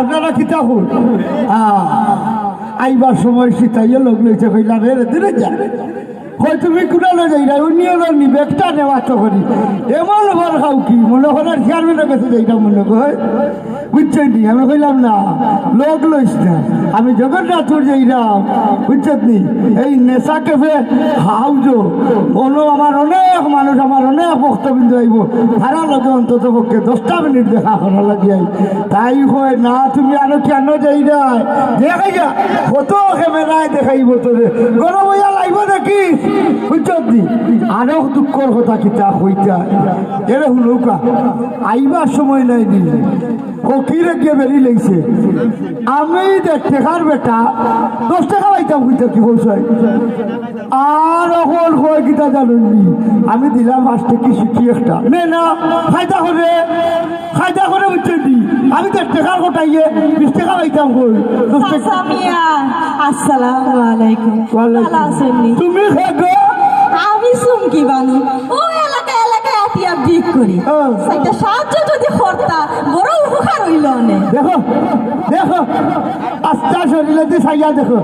আপনারা কি তখন আইবার সময় সীতাইয়া লোক লইছে কইলাম রে দিনে যা। হয় তুমি যাই না করি। এমন খাও কি? মনে মনে কয়। নি? আমি কইলাম না লইস আমি যাইলাম নি? এই নেশা হাউজো আমার অনেক মানুষ, আমার অনেক ভক্তবিন্দু আইব। ভাড়া লাগে অন্তত পক্ষে দশটা মিনিট দেখা করা লাগে তাই হয় না, তুমি আরও কেন যাই না দেখাই কত ক্যামেরায় দেখাইব তোরে। গরম হইয়া নাকি? আরও দুঃখর কথা কিতা হইতা এরে হুলুকা আইবার সময় নাই নি ফকিরে গিয়ে বেরিয়ে লেগছে আমি দেখ টেকার বেটা দশ টাকা পাইতাম কইতা কি বলছো আর এখন হয় কিতা জানুননি আমি দিলাম পাঁচ টাকি শিখি একটা নে না ফায়দা করে ফায়দা করে বুঝছেন নি আমি দেখ টেকার কোটাইয়ে বিশ টাকা পাইতাম কই দশ টাকা আসসালামু আলাইকুম? তুমি খেগো আমি সুমকি বানু ও এলাকা এলাকায় আতিয়া বিক করি। হ্যাঁ। একটা সাহায্য যদি করতা বড় উপকার হইল অনেক দেখো দেখো আস্তা শরীরে দিয়ে সাইয়া দেখো।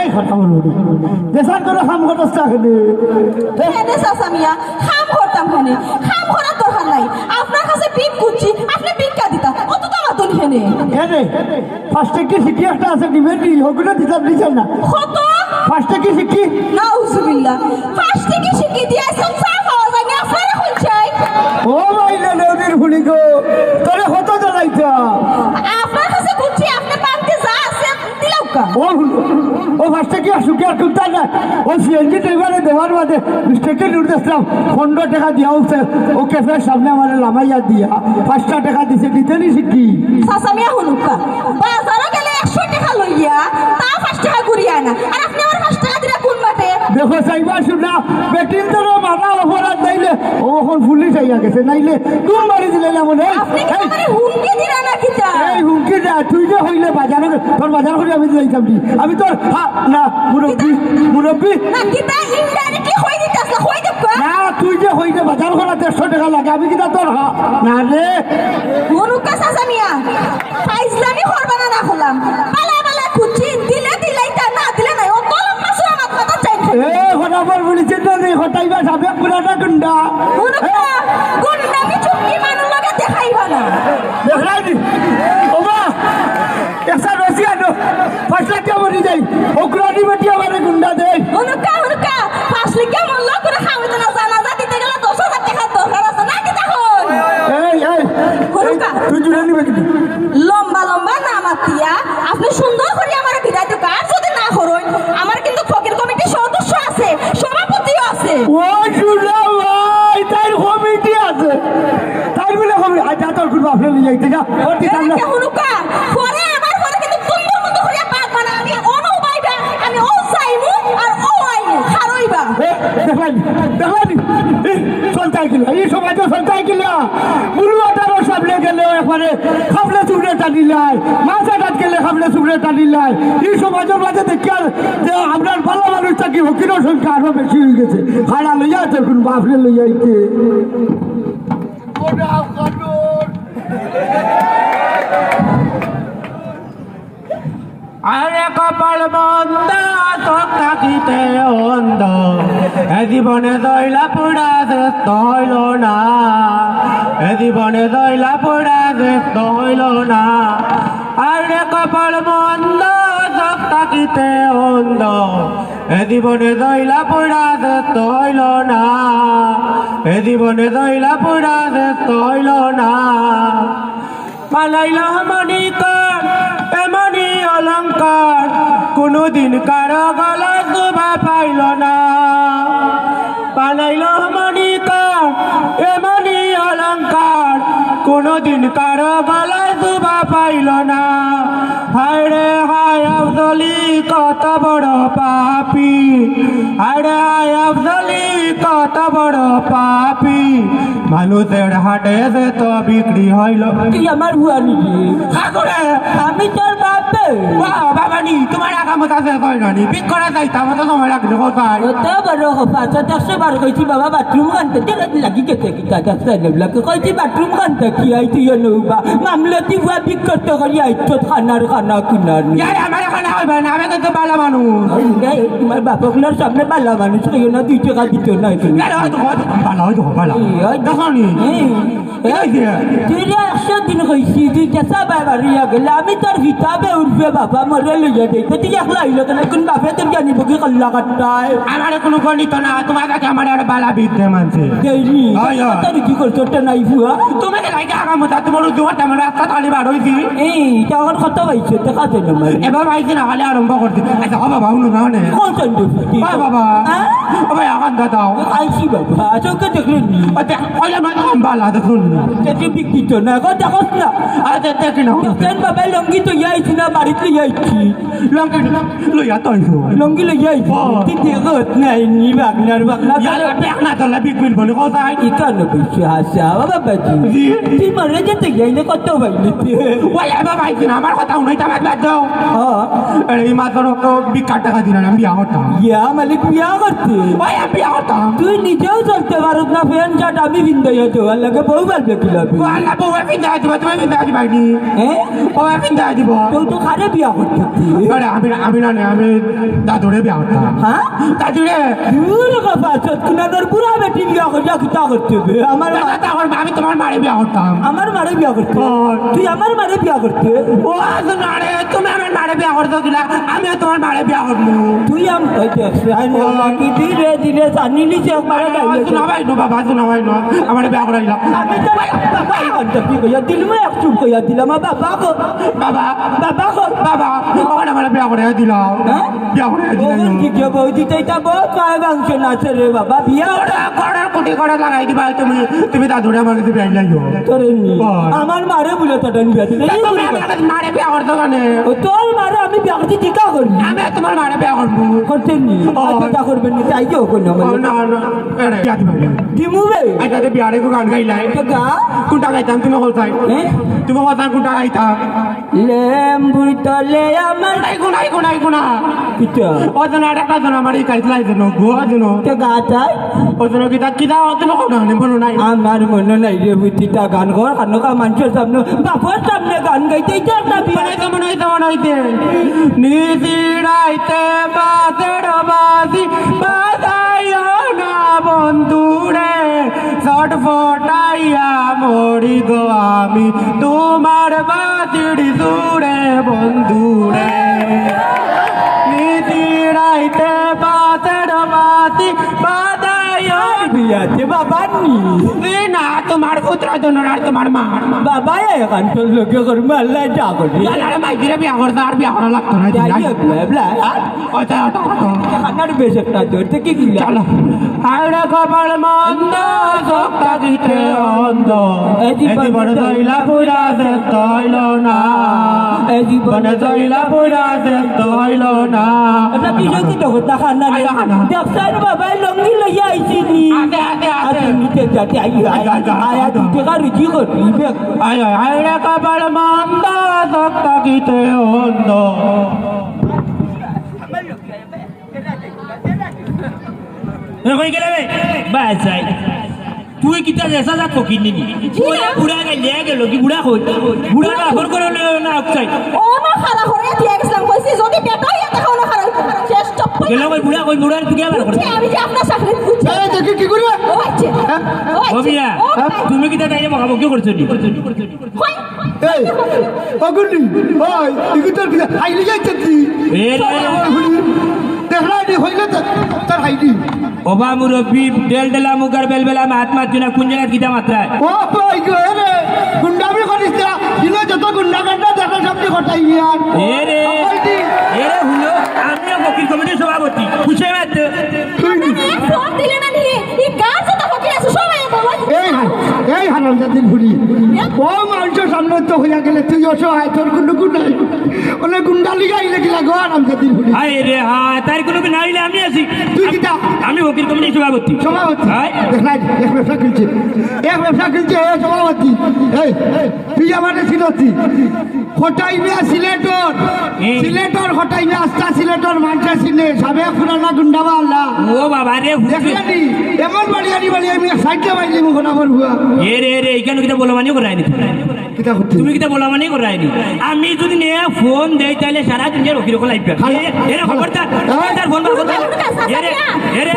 এই কথা দেশান করে খাম করতে খেলে এনে সাসামিয়া খাম করতাম খানে খাম করার দরকার নাই। আপনার কাছে বিক করছি আপনি ভিক্ষা দিতা। অত তো আমার দন হেনে এনে ফার্স্টে কি শিখি একটা আছে নি ওগুলো দিতাম দিচ্ছেন না। কত ফার্স্টে কি শিখি নাউজুবিল্লাহ। ফার্স্ট থেকে শিখি দিয়েছেন চা খাওয়া যায় না আপনারা খুলছাই ও মাইলে নেউদির ভুলি গো তোরে হতো জ্বালাইতা। আপনার কাছে খুঁজছি আপনি পান্তে যা আছে দিলাও কা। ও ও ফার্স্টে কি আসুকে আর তুলতা না। ও সিএনজি ড্রাইভারে দেওয়ার বাদে মিস্টেকে লুট দিলাম পনেরো টাকা দিয়া উঠছে ও ক্যাফের সামনে আমার লামাইয়া দিয়া। পাঁচটা টাকা দিছে দিতে নি শিখি সাসামিয়া বাজারে টাকা লইয়া তা পাঁচ টাকা ঘুরিয়ে আনা আর আপনি আমার পাঁচ টাকা দিলে কোন মাঠে? দেখো চাইবা শুনা বেটির তো মারা অপরাধ নাইলে। ও এখন পুলিশ আইয়া গেছে নাইলে তুম মারি দিলে না মনে? আপনি কি আমার হুমকি দিলা নাকি তা এই হুমকি দা তুই যে হইলে বাজারে তোর বাজার করে আমি যাইতাম নি। আমি তোর না মুরব্বী মুরব্বী। নাকি তা ইনডাইরেক্টলি হই দিতাছ হই দেব না তুই যে হইলে বাজার করা দেড়শো টাকা লাগে আমি কিনা তোর না রে। হনুকা সাসামিয়া ফাইজলামি করবা হঠাৎ বলিছে না যাবে পুরাটা গুন্ডা হনুকা গুন্ডামি চুক্তি মানুষ লগে দেখাইবা না? দেখাই দি ওমা এসা রসিয়া নো ফাসলা কে মরি যাই ওকরানি বেটি আমারে গুন্ডা দেই হনুকা হনুকা ফাসলি কেমন লোক করে খাওয়াতে না জানা যা দিতে গেলে দশ হাজার টাকা দরকার আছে নাকি তখন এই এই হনুকা তুই জুড়ে নিবে কিন্তু লম্বা লম্বা নাম আত্মীয়া আপনি সুন্দর করে আমার বিদায় দিতে আর যদি না করুন আমার কিন্তু ফকির কমিটির সদস্য আছে সভাপতিও আছে ও শুনা ভাই তার কমিটি আছে তাই বলে কমিটি আজ তোর কোন বাপরে নিয়ে যাইতে যা ওর দিকে আমরা এদিকে হুনুকা পরে আমার পরে কিন্তু তুন্দর মতো করে পাক বানা আমি অনু বাইবা আমি ও চাইমু আর ও আইমু হারইবা দেখলেন দেখলেন সন্তাই কিলা এই সমাজে সন্তাই কিলা বুলুয়াটারও সামনে গেলে একবারে খাবলে চুবড়ে টানিলাই মাছাটাত গেলে খাবলে চুবড়ে টানিলাই এই সমাজের মাঝে দেখি আর যে আপনার ভালো মানুষ থাকি হকিরও সংখ্যা আরও বেশি হয়ে গেছে। হারা লইয়া আছে কোন বাপরে লইয়া আরে কপাল বন্ধ চোখ থাকিতে অন্ধ। এ জীবনে দইলা পোড়া শ্রেষ্ঠ না, এ জীবনে দইলা পোড়া হইল না। আরে কপাল বন্ধ চোখ থাকিতে অন্ধ। এ জীবনে দইলা পোড়া শ্রেষ্ঠ না, এ জীবনে দইলা পোড়া হইল না। পালাইল এমনি অলঙ্কার কোনোদিন কারও গলায় দুবা পাইল না। পালাইল মণিকর এমনি অলঙ্কার কোনোদিন কারও গলায় দুবা পাইল না। হায় রে হায় আফদলি কত বড় পাপি। হায় রে হায় আফদলি কত বড় পাপি। মানুষের হাটে সে তো বিক্রি হইল। তুই আমার ভুয়া নিবি? আমি তোর বাপে বাবা নি তোমার আগামত আছে কয় না নি পিক করা যাইতাম তো সময় লাগবে কোথায় ওটা বড় কথা চারশো বার কইছি বাবা বাথরুম লাগি কি কাটা সাইনবলাকে কইছি বাথরুম খানতে কি আই তুই নৌবা। মামলতি বুয়া বিক করতে করি আইতো খানার খানা কিনার ইয়ার আমার খানা হইবে না আমি ভালো মানুষ। তোমার বাপকলার সামনে বালা মানুষ কইও না দুই টাকা দিত না দেখো নি। তুই একশো দিন কইছি তুই কেসা বাই বাড়িয়া গেলে আমি তোর ভিতাবে উঠবে বাবা মরে লইয়া দেখে তুই একলা আইলো কেন কোন বাপে তোর জানিব কি কল্লা কাটায় আমার কোনো গণিত না তোমার কাছে আমার আর বালা বিদ্যে মানছে হয়। তোর কি করছ ওটা নাই ভুয়া তুমি কি লাগে আগামত তোমার জোর তেমন রাস্তা তালি বার হইছি এই তখন কত পাইছো দেখা যায় না এবার পাইছি না হলে আরম্ভ করছি আচ্ছা বাবা উনো না নে কোন চন্দ্র ও বাবা ও ভাই এখন দাদাও আইসি বাবা চোখে দেখলেন নি আমার এখন বালা দেখুন দেখে বিকৃত না গো দেখো না আচ্ছা দেখি না বাবা লঙ্গি তো ইয়াইছি না বাড়িতে ইয়াইছি লঙ্কে লইয়া তৈছো লঙ্গি লই ইয়াইছি ও। তুই দেখো নাই নি বাগনার বাগনা ইয়ালা বেক না তোলা বিক বিল বলে কোথায় ইকানো কইছে হাসা বাবা জি। বাজি তুই মরে যেতে যাইলে কত পাইলি ওই এবার পাইছি না আমার কথা উনাইতে আমার বাদ দাও হ্যাঁ এই মাত্র বিকার টাকা দিলাম আমি বিয়া করতাম ইয়া মালিক বিয়া করতে ওই আমি বিয়া করতাম তুই নিজেও চলতে পারত না ফ্যান শার্ট আমি বিন্দাই হতো আর লাগে বউ পারবে কি লাগবে আল্লাহ বউ পিন্দা দিব তুমি পিন্দা দিবা নি হ্যাঁ ও পিন্দা দিব তুই তো খারে বিয়া করতে আরে আমি আমি না আমি দাদুরে বিয়া করতাম হ্যাঁ দাদুরে! দূর কথা সৎকুনাদের বুড়া বেটি বিয়া করিয়া কিতা করতে হবে? আমার আমার আমি তোমার মারে বিয়া করতাম। আমার মারে বিয়া করতে তুই আমার মারে বিয়া করতে ও আজ নারে তুমি আমার মারে বিয়া করতে দিলা আমি তোমার মারে বিয়া করব। তুই আম কি ধীরে ধীরে জানিলি যে একবারে গাইলে শোনা ভাই নো বাবা শোনা ভাই নো। আমার বিয়া করাইলা আমি তো দিলাম এক চুপ কইয়া দিলাম। বাবা গো বাবা। বাবা বাবা আমার আমার বিয়া করে দিলাম হ্যাঁ? বিয়া করে দিলাম কি কে বৌদি তো এটা বহুত কয় মাংস নাচে রে বাবা বিয়া? কড়া কোটি কড়া লাগাই দিবা তুমি তুমি দাদুরে তোর আমার মারে বলে তোটা বিয়া দিলে তুমি বলে আমার মারে বিয়া করতে কানে তোর মারে আমি বিয়া করতে টিকা করবি আমি তোমার মারে বিয়া করব। করতে নি। টিকা করবেন না তাই কেউ কোন ও, না না বিয়া দিবা দিমু বে। আইতাতে বিয়ারে কো গান গাইলাই গা। কোনটা গাইতাম তুমি হ্যাঁ? তুমি কোনটা গাইতাম তলে আমার নাই কোনাই কোনাই কোনা পিতা ও জন আর একটা জন আমার এই কাইতলাই জন গো জন তো গাতায় ও জন কিতা কিতা ও জন কোনা নে বলো নাই। আমার মনে নাই রে বুদ্ধিটা গান কর কানো কা মানুষের সামনে। বাপর সামনে গান গাইতে একটা বিয়া। বানাইতে বানাইতে বানাইতে নিতি রাইতে বাজের বাজি বাজাইও না বন্ধুরে গো আমি। তোমার বাজির দূরে বন্ধুরে। নিতি রাইতে মাতি বাজি বিয়াতে নি না তোমার আর তোমার মা। বাবা এখন তো লোকে করবে আল্লাহ যা করবি আরে মাইদিরে বিয়া করতে আর বিয়া করা লাগতো না যাই বলে বলে ওটা ওটা খানার বেশ ধরতে কি কিলা চলো। হায়রে কপাল মন্দ সপ্তা দিতে অন্ধ। এই জীবন জীবন পুরা সে তৈল না। এই জীবন জইলা পুরা সে তৈল না। এটা বিজয় কি তখন তা খানা দেখছেন বাবা লঙ্গি তুই কিতা রেসা যা বুড়া গাইলে গেল কি বুড়া কই বুড়া না ফোন করে না চাই ও না খারা করে দিয়ে গেছিলাম কইছি যদি বেটা হইয়া দেখাও না খারা শেষ চপ গেল কই বুড়া কই বুড়া তুই আবার করছিস আমি যে আপনার চাকরি খুঁজছি এই দেখি কি করবে? ও ও ও মিয়া তুমি কিতা তাই মহাবো কি করছ নি কই এই অগুনি ওই ইগু তোর আইলি যাইছে এ দেখলা নি হইলে তার হাইলি ওবা মুরব্বি ডেল ডেলা মুগার বেল বেলা মাত মাত কোন জায়গা কিতা মাত্রা ও ভাই গো রে গুন্ডামি করিস না দিলে যত গুন্ডা কান্ডা সামনে ঘটাই ইয়ার আমিও ফকির কমিটির সভাপতি। খুশি মাত্র ফোন দিলে না নি এই গাছ তো ফকির আছে সবাই বাবা এই হান এই হান হারামজাদির ঘুরি। ও মানুষ সামনে হইয়া গেলে তুই অসহায় তোর কোনো গুণ নাই। ওলে গুন্ডা লিগাই লেগিলা গো হারামজাদির ঘুরি। হায় রে হ্যাঁ তার কোনো না হইলে আমি আছি। তুই কিতা আমি ওকিল কমিটির সভাপতি। সভাপতি? হায় দেখ না এক ব্যবসা খুলছে। এক ব্যবসা খুলছে এ সভাপতি। এই তুই আমাদের সিলতি হটাই মিয়া সিলেটর। সিলেটর হটাই মিয়া আস্তা সিলেটর মানুষের সিনে সাবে পুরানা গুন্ডাবা আল্লাহ ও বাবা রে এমন বাড়ি আনি বাড়ি আমি সাইডে বাইলি মুখ না ভুয়া। এ রে রে এইখানে কিতা বলা মানি করায়নি কিতা করতে? তুমি কিতা বলা মানি করায়নি আমি যদি নে ফোন দেই তাহলে সারা দুনিয়ার ওকিল কোলা আইবা। এ রে খবরদার খবরদার ফোন বার এ রে এ রে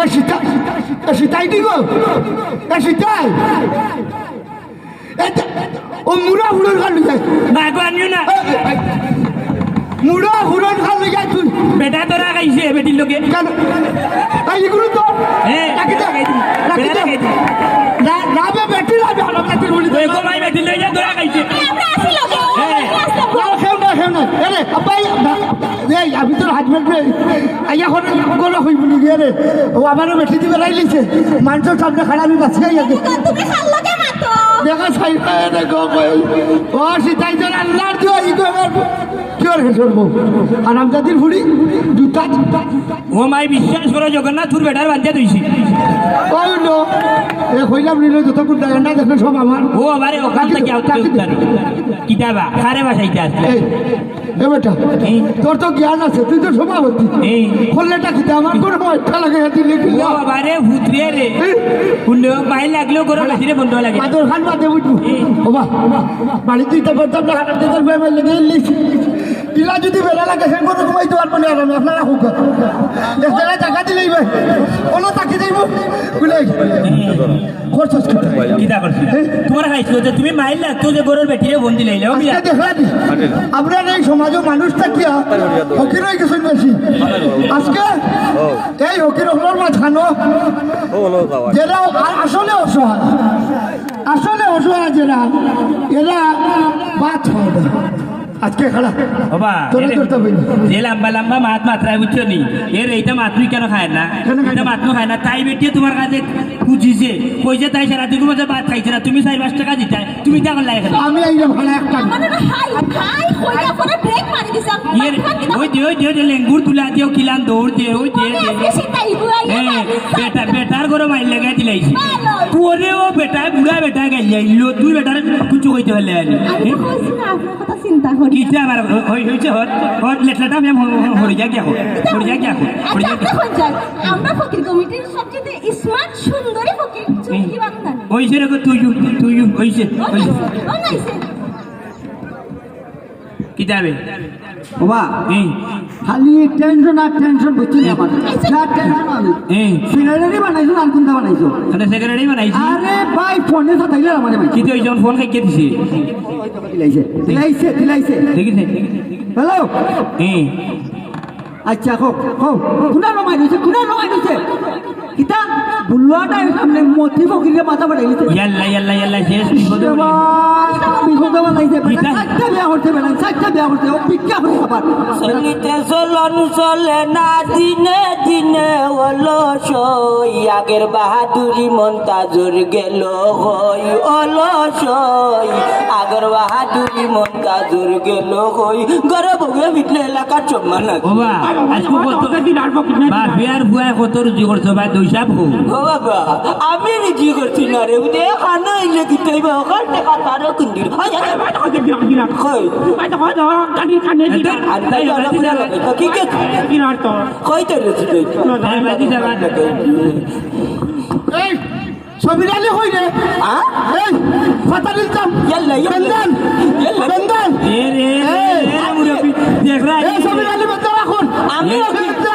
এ সীতা এ সীতাই দিব। এ সীতাই। ও মুড়া হুড়ন খাল যায় না গো আনিও না। মুড়া হুড়ন খাল বেটা তোরা গাইছে বেটির লোকে। এই এগুলো তো হ্যাঁ, রাখি দে লাগাই দিন, রাখি দে লাগাই দিন। না না বে বেটি না বে হারাম জাতির বলি ওই গো ভাই বেটির লই যা তোরা গাইছে না খেও না খেও না এরে আব্বাই এই আমি তোর হাজবেন্ড রে। আইয়া হরে গোলা হই বলি গে রে। ও আমারও বেটি দিবে রাইলিছে মানুষের সামনে খাড়া আমি দেখা চাই রে গো কই ও সীতাই তোর আল্লাহর দিও আরাম জাতির ফুড়ি জুতা ও মাই বিশ্বাস করো জগন্নাথ তোর বেটার ওই নো এ কইলাম নিলে যত গুন্ডা না দেখলে সব আমার। ও আমারে ওখান থেকে কিতাবা খারে বাসাইতে আসলে এ বেটা তোর তো জ্ঞান আছে তুই তো সভাপতি খোললেটা খেতে আমার কোনো মজা লাগে দিলে কি ও বাবারে ভূতরে রে। কুন্ড মাই লাগলেও গরম বেশিরে বন্ধ লাগে। মাদুর খান বাদে বুঝব। ও বা বাড়ি তুই তো বলতাম না দিকে বয়ে বয়ে লেগে এলিস ইলা যদি বেলা লাগে সে কোনো কমাইতে পারব না আমি আপনারা হোক দেখতে টাকা দিলেই ভাই কোনো তাকে যাইব বুঝলে খরচ কিতা করছি তোমার খাইছো যে তুমি মাইল লাগতো যে গরুর বেটিরে বন্দি লাইলে আমরা এই সমাজে মানুষ থাকিয়া হকির হয়ে গেছেন বেশি আজকে এই হকির হলোর মাঝখানো যারা আ- আসলে অসহায়? আসলে অসহায় যারা এরা বাদ হয়। আজকে খাড়া বাবা। যে লম্বা লম্বা মাত মাত্রায় বুঝছ নি? এর এইটা মাছ তুই কেন খায় না? কেন খায় না? এটা মাছ খায় না। তাই বেটিয়ে তোমার কাছে খুঁজিছে। কইছে তাই সারা দিন মধ্যে ভাত খাইছে না। তুমি চার পাঁচ টাকা দিতে তুমি লাগে খালি আমি যে ভাড়া একটা। ইয়ের ওই যে ওই যে ওই যে লেঙ্গুর তুলা দিও কিলান দৌড় দে ওই দে হ্যাঁ, বেটা বেটার গরম মাইল লাগাই দিলাইছি তোরে ও বেটা বুড়া বেটা গাই যাইলো তুই বেটার কিছু কইতে পারলে আনি চিন্তা করি কিটা আমার হই হইছে হট হট লেটলাটা আমি হরি যা গিয়া হরি যা গিয়া হরি যা গিয়া আমরা ফকির কমিটির সবচেয়ে স্মার্ট সুন্দরী ফকির চুমকি বান্দান হইছে রে তুই তুই হইছে হইছে। ও নাইছে কিতাবে বাবা খালি টেনশন আর টেনশন বুঝছি না আমার। যা টেনশন আমি। এই বানাইছো আর কোনটা বানাইছো? এটা সেক্রেটারি বানাইছি। আরে ভাই ফোনে তো তাইলে আমাদের ভাই কিতে হইছে ফোন খাইকে দিছে। দিলাইছে দিলাইছে দিলাইছে। দেখিছে? হ্যালো? এই আচ্ছা হোক হোক। কোনা নমাই দিছে কোনা নমাই দিছে কিতা বুলুয়াটা সামনে মতি ফকিরে মাথা বাড়াইছে ইয়াল্লা ইয়াল্লা ইয়াল্লা শেষ বিপদে পড়ি। বিপদে বানাইছে কিতা? চারটা বিয়া করতে বেলা চারটা বিয়া করতে ও ভিক্ষা করে খাবার চলিতে চলন চলে না দিনে দিনে অলসই আগের বাহাদুরি মন্তাজুর গেল হই অলসই আগের বাহাদুরি মন্তাজুর গেল হই ঘরে বগে বিটলে এলাকার সম্মান আছে বাবা আজকে কত বা বিয়ার বুয়া কত রুজি করছ বা দুইশা ভু ও বাবা আমি রিজি করছি না রে উদে খানা ইলে কিতাই বা ওখান টাকা তারও কিন্দির হয় কই আর তাই হলো পুরা লাগে কি কে কই তো রেছি তুই তাই বাদি যাবা এই সবিরালি হই রে হ্যাঁ এই ফাতালিল চাম ইয়াল্লা ইয়াল্লা বেন্দান ইয়াল্লা বেন্দান এ রে এ মুরব্বি দেখ রা এই সবিরালি বেন্দা রাখুন আমিও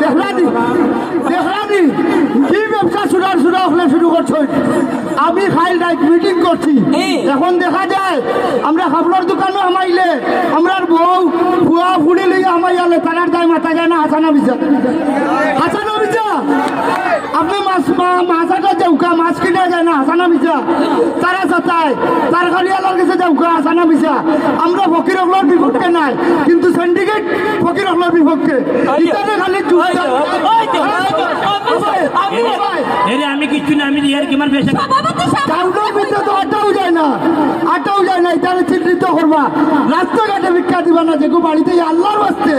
দেখলানি দেখলানি কি ব্যবসা হলে শুরু করছ? আমি খাইল রাইট মিটিং করছি। এখন দেখা যায় আমরা খাবলার দোকানও আমাইলে আমরা বউ ফুয়া ফুড়ি লইয়া আমাইয়ালে তারার দায় মাথা যায় না হাসানা বিচার হাসানা বিচার আপনি মাছ মা- মাছাটা যাউকা মাছ কিনা যায় না হাসানা বিচার তারা চাতায় তার খালি আলার কাছে যাউকা হাসানা বিচার আমরা ফকির হকলার বিপক্ষে নাই কিন্তু সিন্ডিকেট ফকির হকলার বিপক্ষে ইতারে খালি আমি কিচ্ছু না আমি ইয়ার কিমান পেশা সাহেব টাউনের তো আটাও যায় না আটাও যায় না এটা চিহ্নিত করবা রাস্তাঘাটে ভিক্ষা দিবা না যেগু বাড়িতে আল্লাহর বাস্তে